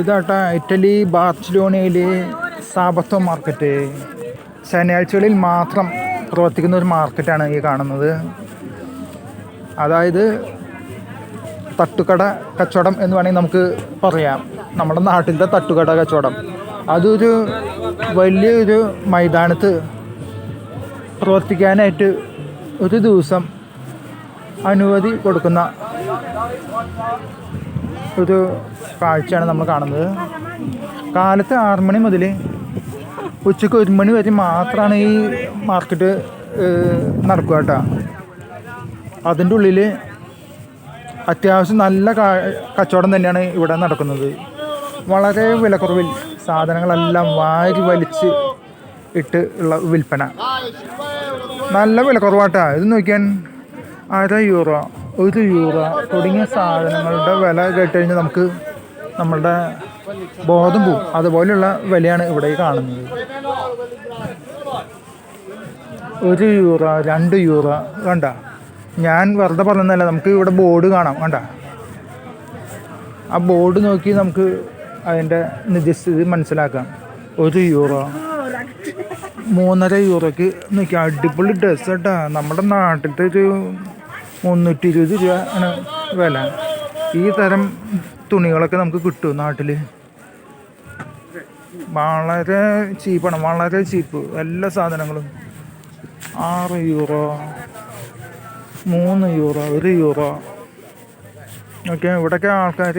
ഇതാട്ടാ Italy ബാർസലോണയിലെ സാബത്തോ market. ശനിയാഴ്ചകളിൽ മാത്രം പ്രവർത്തിക്കുന്ന ഒരു മാർക്കറ്റാണ് ഈ കാണുന്നത്. അതായത് തട്ടുകട കച്ചവടം എന്ന് വേണമെങ്കിൽ നമുക്ക് പറയാം. നമ്മുടെ നാട്ടിലത്തെ തട്ടുകട കച്ചവടം. അതൊരു വലിയൊരു മൈതാനത്ത് പ്രവർത്തിക്കാനായിട്ട് ഒരു ദിവസം അനുമതി കൊടുക്കുന്ന ഒരു കാഴ്ചയാണ് നമ്മൾ കാണുന്നത്. കാലത്ത് ആറ് മണി മുതൽ ഉച്ചയ്ക്ക് ഒരു മണി വരെ മാത്രമാണ് ഈ മാർക്കറ്റ് നടക്കുക കേട്ടോ. അതിന്റെ ഉള്ളിൽ അത്യാവശ്യം നല്ല കച്ചവടം തന്നെയാണ് ഇവിടെ നടക്കുന്നത്. വളരെ വിലക്കുറവിൽ സാധനങ്ങളെല്ലാം വാരി വലിച്ച് ഇട്ട് ഉള്ള വിൽപ്പന. നല്ല വിലക്കുറവാട്ടാ. ഇത് നോക്കിയാൽ അര യൂറോ. ഒരു യൂറോ തുടങ്ങിയ സാധനങ്ങളുടെ വില കേട്ട് കഴിഞ്ഞാൽ നമുക്ക് നമ്മളുടെ ബോധം പോവും. അതുപോലെയുള്ള വിലയാണ് ഇവിടെ കാണുന്നത്. ഒരു യൂറ രണ്ട് യൂറ കണ്ട? ഞാൻ വെറുതെ പറഞ്ഞതല്ല നമുക്ക് ഇവിടെ ബോർഡ് കാണാം കണ്ട? ആ ബോർഡ് നോക്കി നമുക്ക് അതിന്റെ നിജസ്ഥിതി മനസ്സിലാക്കാം. ഒരു യൂറോ മൂന്നര യൂറോയ്ക്ക് നിൽക്കുക അടിപൊളി ഡ്രസ്സ് കേട്ടാ. നമ്മുടെ നാട്ടിലത്തെ ഒരു മുന്നൂറ്റി ഇരുപത് രൂപ ആണ് വില. ഈ തരം തുണികളൊക്കെ നമുക്ക് കിട്ടും നാട്ടിൽ വളരെ ചീപ്പാണ് വളരെ ചീപ്പ്. എല്ലാ സാധനങ്ങളും. ആറ് യൂറോ മൂന്ന് യൂറോ ഒരു യൂറോ. ഓക്കെ ഇവിടെയൊക്കെ ആൾക്കാർ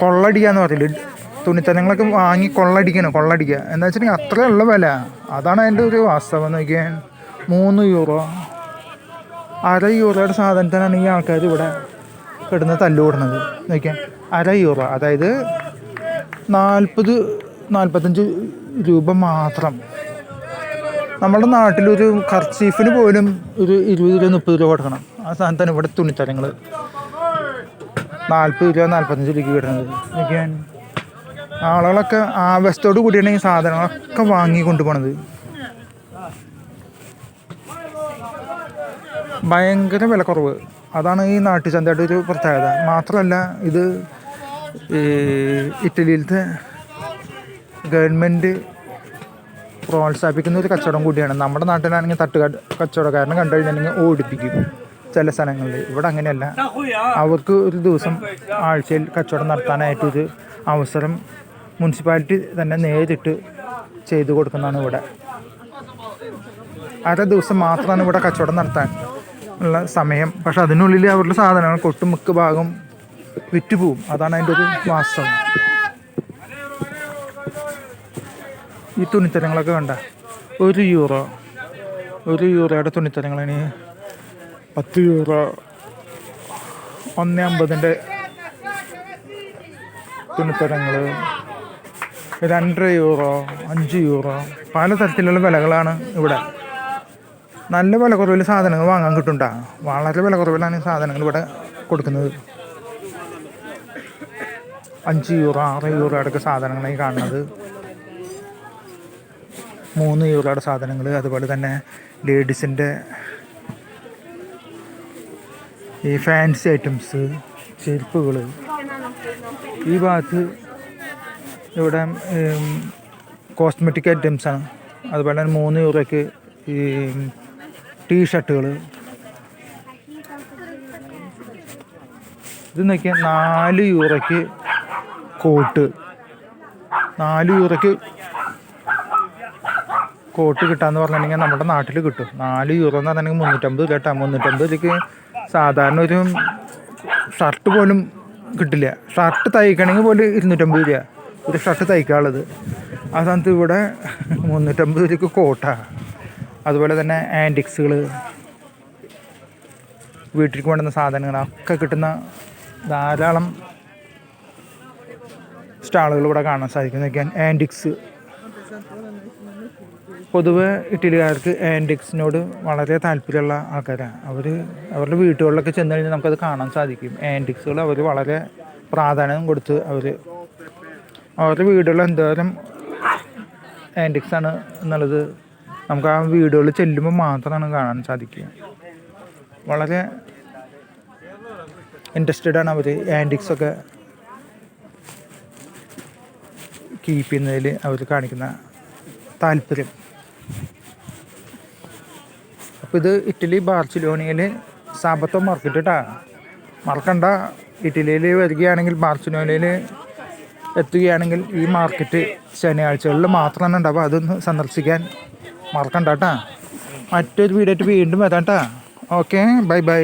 കൊള്ളടിക്കാന്ന് പറയില്ല തുണിത്തരങ്ങളൊക്കെ വാങ്ങി കൊള്ളടിക്കണം കൊള്ളടിക്കുക. എന്താ വെച്ചിട്ടുണ്ടെങ്കിൽ അത്രയുള്ള വില. അതാണ് അതിന്റെ ഒരു വാസ്തവം നോക്കിയാൽ മൂന്ന് യൂറോ. അര യൂറോയുടെ സാധനത്തിനാണ് ഈ ആൾക്കാർ ഇവിടെ കിടന്ന് തല്ലുകൂടുന്നത്. നോക്കിയാൽ അര യൂറോ അതായത് നാൽപ്പത് നാൽപ്പത്തഞ്ച് രൂപ മാത്രം. നമ്മുടെ നാട്ടിലൊരു കർച്ചീഫിന് പോലും ഒരു ഇരുപത് രൂപ മുപ്പത് രൂപ കൊടുക്കണം. ആ സ്ഥാനത്താണ് ഇവിടെ തുണിത്തരങ്ങൾ നാൽപ്പത് രൂപ നാൽപ്പത്തഞ്ച് രൂപയ്ക്ക് കിട്ടുന്നത്. നോക്കിയാൽ ആളുകളൊക്കെ ആവശ്യത്തോട് കൂടിയാണ് ഈ സാധനങ്ങളൊക്കെ വാങ്ങി കൊണ്ടുപോണത്. ഭയങ്കര വിലക്കുറവ്. അതാണ് ഈ നാട്ടുചന്തയുടെ ഒരു പ്രത്യേകത. മാത്രമല്ല ഇത് ഇറ്റലിയിലത്തെ ഗവൺമെന്റ് പ്രോത്സാഹിപ്പിക്കുന്ന ഒരു കച്ചവടം കൂടിയാണ്. നമ്മുടെ നാട്ടിലാണെങ്കിൽ തട്ടുകട കച്ചവടക്കാരനെ കണ്ടു കഴിഞ്ഞിട്ടുണ്ടെങ്കിൽ ഓടിപ്പിക്കും ചില സ്ഥലങ്ങളിൽ. ഇവിടെ അങ്ങനെയല്ല. അവർക്ക് ഒരു ദിവസം ആഴ്ചയിൽ കച്ചവടം നടത്താനായിട്ടൊരു അവസരം മുനിസിപ്പാലിറ്റി തന്നെ നേരിട്ട് ചെയ്തു കൊടുക്കുന്നതാണ് ഇവിടെ. അര ദിവസം മാത്രമാണ് ഇവിടെ കച്ചവടം നടത്താൻ ഉള്ള സമയം. പക്ഷെ അതിനുള്ളിൽ അവരുടെ സാധനങ്ങൾ കൊട്ടുമുക്ക് ഭാഗം വിറ്റുപോകും അതാണ് അതിന്റെ ഒരു വാസ്തവം. ഈ തുണിത്തരങ്ങളൊക്കെ കണ്ട? ഒരു യൂറോ. ഒരു യൂറോയുടെ തുണിത്തരങ്ങളാണ് പത്ത് യൂറോ. ഒന്ന് അമ്പതിന്റെ തുണിത്തരങ്ങൾ. രണ്ടര യൂറോ അഞ്ച് യൂറോ. പല തരത്തിലുള്ള വിലകളാണ് ഇവിടെ. നല്ല വില കുറവിൽ സാധനങ്ങൾ വാങ്ങാൻ കിട്ടുണ്ടാ വളരെ വില കുറവിലാണ് ഈ സാധനങ്ങൾ ഇവിടെ കൊടുക്കുന്നത്. അഞ്ച് യൂറോ ആറ് യൂറോ അടക്ക ഈ കാണുന്നത്. മൂന്ന് യൂറോയുടെ സാധനങ്ങൾ അതുപോലെ തന്നെ ലേഡീസിന്റെ ഈ ഫാൻസി ഐറ്റംസ് ചെരുപ്പുകൾ. ഈ ഭാഗത്ത് ഇവിടെ കോസ്മെറ്റിക് ഐറ്റംസാണ്. അതുപോലെ തന്നെ മൂന്ന് യൂറോയ്ക്ക് ഈ ടീ ഷർട്ടുകൾ ഇത് നോക്കിയാൽ നാല് യൂറോയ്ക്ക് കോട്ട്. നാല് യൂറോയ്ക്ക് കോട്ട് കിട്ടാന്ന് പറഞ്ഞിട്ടുണ്ടെങ്കിൽ നമ്മുടെ നാട്ടിൽ കിട്ടും. നാല് യൂറോ എന്ന് പറഞ്ഞിട്ടുണ്ടെങ്കിൽ മുന്നൂറ്റമ്പത് കേട്ടോ. മുന്നൂറ്റമ്പത് രൂപയ്ക്ക് സാധാരണ ഒരു ഷർട്ട് പോലും കിട്ടില്ല. ഷർട്ട് തയ്ക്കണമെങ്കിൽ പോലും ഇരുന്നൂറ്റമ്പത് രൂപ ഒരു ഷർട്ട് തയ്ക്കാനുള്ളത്. ആ സ്ഥാനത്ത് ഇവിടെ മുന്നൂറ്റമ്പത് രൂപയ്ക്ക് കോട്ടാണ് അതുപോലെ തന്നെ ആന്റിക്സുകൾ വീട്ടിലേക്ക് വേണ്ടുന്ന സാധനങ്ങൾ ഒക്കെ കിട്ടുന്ന ധാരാളം സ്റ്റാളുകൾ ഇവിടെ കാണാൻ സാധിക്കും. ആന്റിക്സ് പൊതുവെ ഇറ്റലിക്കാർക്ക് ആന്റിക്സിനോട് വളരെ താല്പര്യമുള്ള ആൾക്കാരാണ് അവർ അവരുടെ വീട്ടുകളിലൊക്കെ ചെന്ന് കഴിഞ്ഞാൽ നമുക്കത് കാണാൻ സാധിക്കും. ആന്റിക്സുകൾ അവർ വളരെ പ്രാധാന്യം കൊടുത്ത് അവർ അവരുടെ വീടുകളിൽ എന്തോരം ആന്റിക്സാണ് എന്നുള്ളത് നമുക്ക് ആ വീടുകളിൽ ചെല്ലുമ്പോൾ മാത്രമാണ് കാണാൻ സാധിക്കുക. വളരെ ഇൻട്രസ്റ്റഡ് ആണ് അവർ ആന്റിക്സ് ഒക്കെ കീപ്പ് ചെയ്യുന്നതിൽ അവർ കാണിക്കുന്ന താല്പര്യം. അപ്പോൾ ഇത് ഇറ്റലി ബാർസിലോണയിൽ സാബത്തോ മാർക്കറ്റ് കേട്ടാ മറക്കണ്ട ഇറ്റലിയിൽ വരികയാണെങ്കിൽ ബാർസിലോണയിൽ എത്തുകയാണെങ്കിൽ ഈ മാർക്കറ്റ് ശനിയാഴ്ചകളിൽ മാത്രമാണ് ഉണ്ടാവുക. അതൊന്ന് സന്ദർശിക്കാൻ മറക്കണ്ട കേട്ടാ മറ്റൊരു വീഡിയോ ആയിട്ട് വീണ്ടും വരാം കേട്ടാ ഓക്കെ ബൈ ബൈ